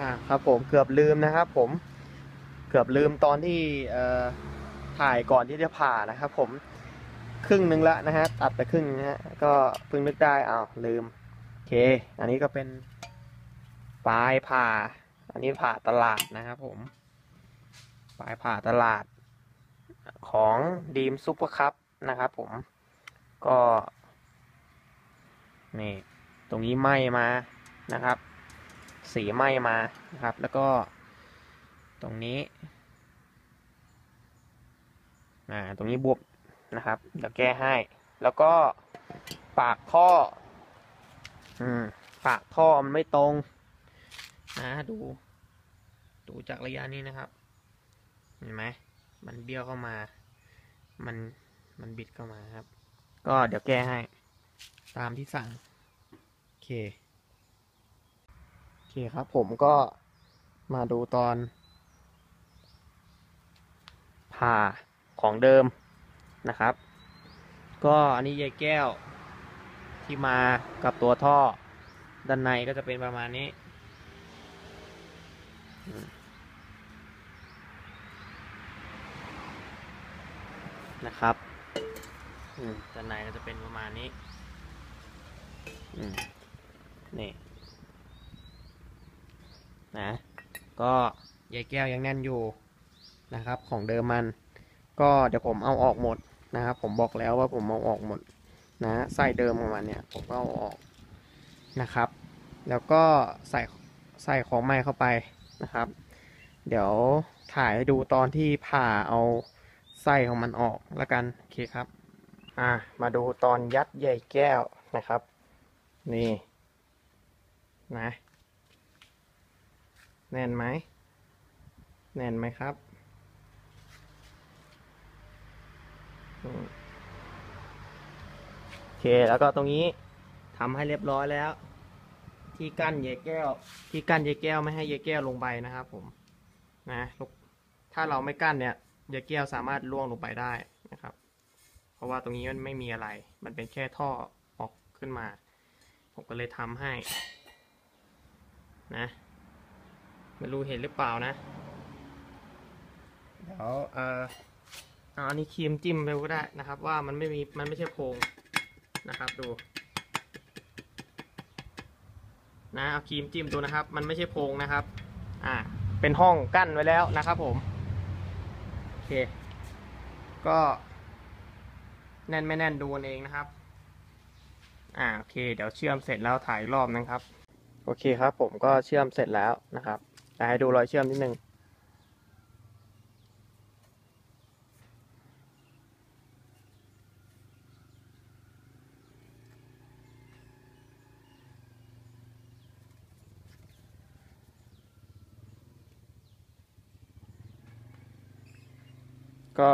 อ่าครับผมเกือบลืมนะครับ ผมเกือบลืมตอนที่เอ่อถ่ายก่อนที่จะผ่านะครับ ผมครึ่งหนึงละนะฮะตัดไปครึ่งนะฮะก็เพิ่งนึกได้อ้าวลืมโอเค อันนี้ก็เป็นปลายผ่า อันนี้ผ่าตลาดนะครับ ผมปลายผ่าตลาด ของดีมซุปเปอร์คัพนะครับผมก็นี่ตรงนี้ไหมมานะครับ สีไหม้มานะครับ แล้วก็ตรงนี้อ่าตรงนี้บวบนะครับ เดี๋ยวแก้ให้ แล้วก็ปากท่ออืมปากท่อมันไม่ตรงนะดู ดูจากระยะนี้นะครับ เห็นไหมมันเบี้ยวเข้ามา มันมันบิดเข้ามาครับ ก็เดี๋ยวแก้ให้ ตามที่สั่ง โอเค อเคครับ ผมก็มาดูตอน ผ่าของเดิมนะครับ ก็อันนี้ยายแก้วที่มากับตัวท่อ ด้านในก็จะเป็นประมาณนี้ นะครับด้านในก็จะเป็นประมาณนี้นี่ นะ ก็ยายแก้วยังแน่นอยู่นะครับ ของเดิมมัน ก็เดี๋ยวผมเอาออกหมดนะครับ ผมบอกแล้วว่าผมเอาออกหมดนะไส้เดิมของมันเนี่ยผมก็เอาออกนะครับ แล้วก็ใส่ใส่ของใหม่เข้าไปนะครับ เดี๋ยวถ่ายให้ดูตอนที่ผ่าเอาไส้ของมันออกแล้วกันโอเคครับ อ่ามาดูตอนยัดใยแก้วนะครับ นี่นะ แน่นไหม แน่นไหมครับ โอเค แล้วก็ตรงนี้ทำให้เรียบร้อยแล้ว ที่กั้นเยแก้ว ที่กั้นเยแก้วไม่ให้เยแก้วลงไปนะครับผม นะ ถ้าเราไม่กั้นเนี่ย เยแก้วสามารถล่วงลงไปได้นะครับ เพราะว่าตรงนี้มันไม่มีอะไร มันเป็นแค่ท่อออกขึ้นมา ผมก็เลยทำให้ นะ ไม่รู้เห็นหรือเปล่านะ เดี๋ยวเอ่อเอาอันนี้ครีมจิ้มไปก็ได้นะครับ ว่ามันไม่มีมันไม่ใช่โพรงนะครับดู นะเอาครีมจิ้มดูนะครับ มันไม่ใช่โพรงนะครับ อ่า เป็นห้องกั้นไว้แล้วนะครับ ผมโอเค ก็แน่นไม่แน่นดูกันเองนะครับ อ่าโอเค เดี๋ยวเชื่อมเสร็จแล้วถ่ายอีกรอบนะครับ โอเคครับ ผมก็เชื่อมเสร็จแล้วนะครับ แต่ให้ดูรอยเชื่อมนิดนึงก็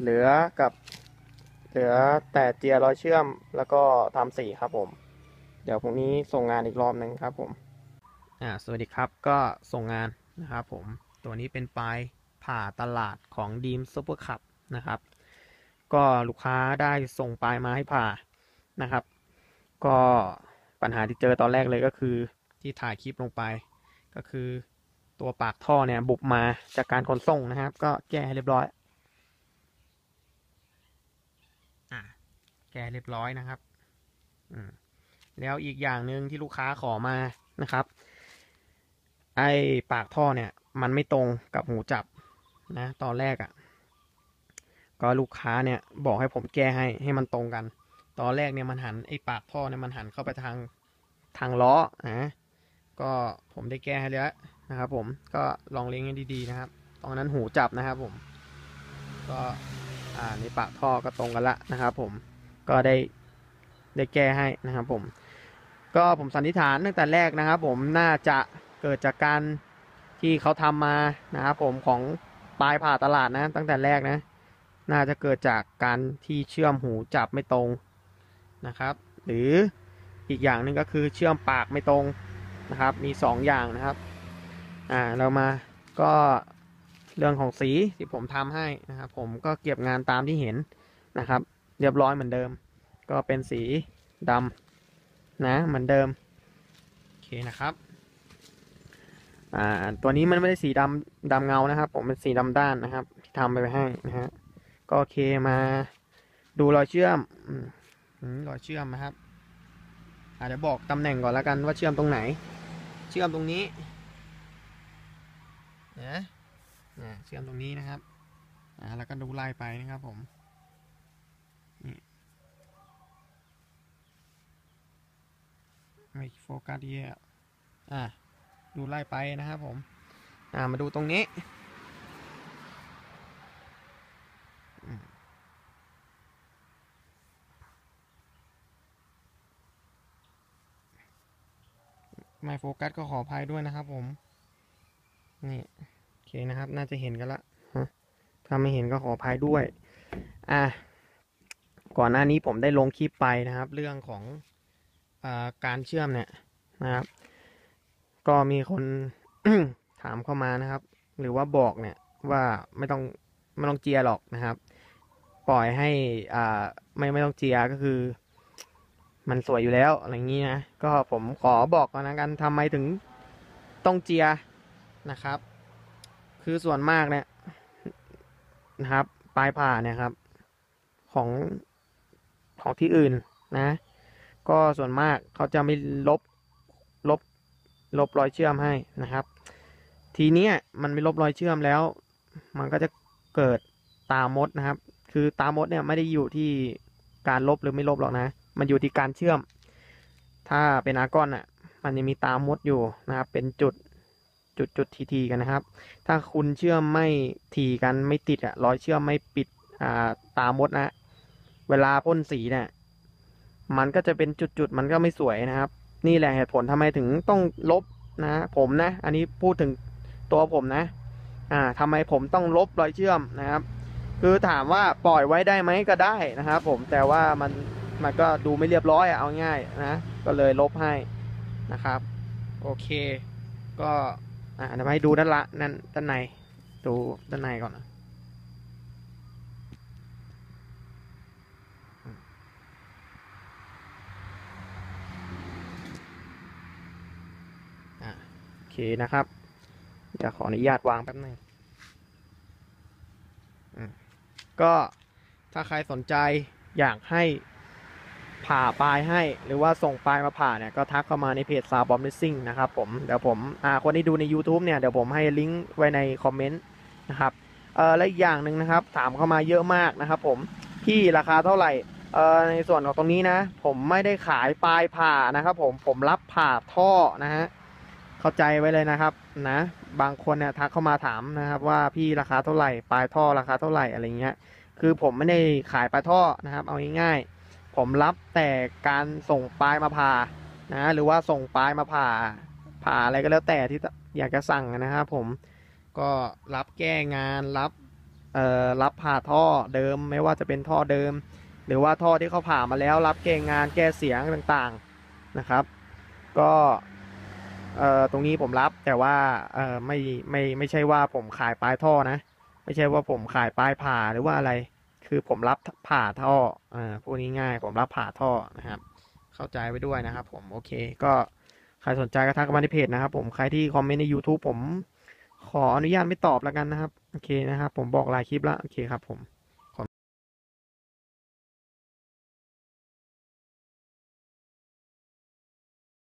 เหลือกับเหลือแต่เจียรอยเชื่อมแล้วก็ทำสีครับผม เดี๋ยวพรุ่งนี้ส่งงานอีกรอบหนึ่งครับผม อ่าสวัสดีครับก็ส่งงานนะครับผมตัวนี้เป็นปลายผ่าตลาดของดีมซูเปอร์คัพนะครับ ก็ลูกค้าได้ส่งปลายมาให้ผ่านะครับ ก็ปัญหาที่เจอตอนแรกเลยก็คือที่ถ่ายคลิปลงไป ก็คือตัวปากท่อเนี่ยบุบมาจากการขนส่งนะครับ ก็แก้ให้เรียบร้อยอ่าแก้เรียบร้อยนะครับอืมแล้วอีกอย่างหนึ่งที่ลูกค้าขอมานะครับ ไอ้ปากท่อเนี่ย มันไม่ตรงกับหูจับนะ ตอนแรกอะ่ะ ก็ลูกค้าเนี่ย บอกให้ผมแก้ให้ให้มันตรงกัน ตอนแรกเนี่ยมันหันไอ้ปากท่อเนี่ยมันหันเข้าไปทางทางล้อนะก็ผมได้แก้ให้แล้วนะครับ ผมก็ลองเล็งให้ดีๆนะครับ ตอนนั้นหูจับนะครับ ผม ก็อ่าในปากท่อก็ตรงกันละนะครับ ผมก็ได้ได้แก้ให้นะครับ ผม ก็ผมสันนิษฐานตั้งแต่แรกนะครับ ผมน่าจะ เกิดจากการที่เขาทำมานะครับผมของปลายผ่าตลาดนะ ตั้งแต่แรกนะ น่าจะเกิดจากการที่เชื่อมหูจับไม่ตรงนะครับ หรืออีกอย่างหนึ่งก็คือเชื่อมปากไม่ตรงนะครับ มีสองอย่างนะครับ อ่าเรามาก็เรื่องของสีที่ผมทำให้นะครับ ผมก็เก็บงานตามที่เห็นนะครับ เรียบร้อยเหมือนเดิม ก็เป็นสีดำนะเหมือนเดิมโอเคนะครับ อ่า ตัวนี้มันไม่ได้สีดำดำเงานะครับ ผมเป็นสีดำด้านนะครับ ที่ทำไปให้นะฮะก็โอเคมา ดูรอยเชื่อมรอยเชื่อมนะครับอาจจะบอกตำแหน่งก่อนแล้วกันว่าเชื่อมตรงไหน เชื่อมตรงนี้นะนะเชื่อมตรงนี้นะครับอ่าแล้วก็ดูไล่ไปนะครับผมนี่ไม่โฟกัสดีอะอ่า ดูไล่ไปนะครับผม อ่ามาดูตรงนี้ ไม่โฟกัสก็ขออภัยด้วยนะครับผม นี่โอเคนะครับ น่าจะเห็นกันละถ้าไม่เห็นก็ขออภัยด้วย อะก่อนหน้านี้ผมได้ลงคลิปไปนะครับ เรื่องของอการเชื่อมเนี่ยนะครับ ก็มีคนถามเข้ามานะครับ หรือว่าบอกเนี่ยว่าไม่ต้องไม่ต้องเจียหรอกนะครับ ปล่อยให้อ่าไม่ไม่ต้องเจียก็คือ มันสวยอยู่แล้วอะไรอย่างนี้นะก็ผมขอบอกก่อนนะกันทำไมถึงต้องเจียนะครับ คือส่วนมากเนี่ยนะครับ ปลายผ่าเนี่ยครับ ของของที่อื่นนะ ก็ส่วนมากเขาจะไม่ลบ ลบรอยเชื่อมให้นะครับ ทีนี้มันไม่ลบรอยเชื่อมแล้ว มันก็จะเกิดตามดนะครับ คือตามดเนี่ยไม่ได้อยู่ที่การลบหรือไม่ลบหรอกนะ มันอยู่ที่การเชื่อม ถ้าเป็นอาร์กอนอะ มันจะมีตามดอยู่นะครับ เป็นจุดจุดจุดทีทีกันนะครับ ถ้าคุณเชื่อมไม่ทีกันไม่ติดอะรอยเชื่อมไม่ปิดอ่าตามดนะ เวลาพ่นสีเนี่ยมันก็จะเป็นจุดๆมันก็ไม่สวยนะครับ นี่แหละเหตุผลทำไมถึงต้องลบนะผมนะ อันนี้พูดถึงตัวผมนะ อ่าทำไมผมต้องลบรอยเชื่อมนะครับ คือถามว่าปล่อยไว้ได้ไหมก็ได้นะครับผมแต่ว่ามันมันก็ดูไม่เรียบร้อยอะเอาง่ายนะก็เลยลบให้นะครับ โอเค ก็อ่าเดี๋ยวให้ดูด้านละนั่นด้านในดูด้านในก่อนนะ อ่าโอ เคนะครับจะขออนุญาตวางแป๊บหนึงก็ถ้าใครสนใจอยากให้ผ่าปลายให้หรือว่าส่งปลายมาผ่าเนี่ย ก็ทักเข้ามาในเพจซาบอมเลสซิ่งนะครับผม เดี๋ยวผมอ่าคนที่ดูใน YouTube เนี่ย เดี๋ยวผมให้ลิงก์ไว้ในคอมเมนต์นะครับเออและอีกอย่างหนึ่งนะครับ ถามเข้ามาเยอะมากนะครับผมพี่ราคาเท่าไหร่เออในส่วนของตรงนี้นะ ผมไม่ได้ขายปลายผ่านะครับผมผมรับผ่าท่อนะฮะ เข้าใจไว้เลยนะครับนะ บางคนเนี่ยทักเข้ามาถามนะครับว่าพี่ราคาเท่าไหร่ปลายท่อราคาเท่าไหร่อะไรเงี้ย คือผมไม่ได้ขายปลายท่อนะครับ เอาง่ายๆผมรับแต่การส่งปลายมาผ่านะหรือว่าส่งปลายมาผ่าผ่าอะไรก็แล้วแต่ที่อยากจะสั่งนะครับผมก็รับแก้งานรับเอ่อรับผ่าท่อเดิมไม่ว่าจะเป็นท่อเดิม หรือว่าท่อที่เขาผ่ามาแล้ว รับแก้งานแก้เสียงต่างๆนะครับ ก็ เอ่อตรงนี้ผมรับแต่ว่าเอ่อไม่ไม่ไม่ใช่ว่าผมขายปลายท่อนะ ไม่ใช่ว่าผมขายปลายผ่าหรือว่าอะไร คือผมรับผ่าท่ออ่าพูดง่ายๆผมรับผ่าท่อนะครับ เข้าใจไว้ด้วยนะครับ ผมโอเคก็ใครสนใจก็ทักเข้ามาในเพจนะครับผมใครที่คอมเมนต์ใน YouTube ผมขออนุญาตไม่ตอบแล้วกันนะครับ โอเคนะครับ ผมบอกหลายคลิปแล้ว โอเคครับผม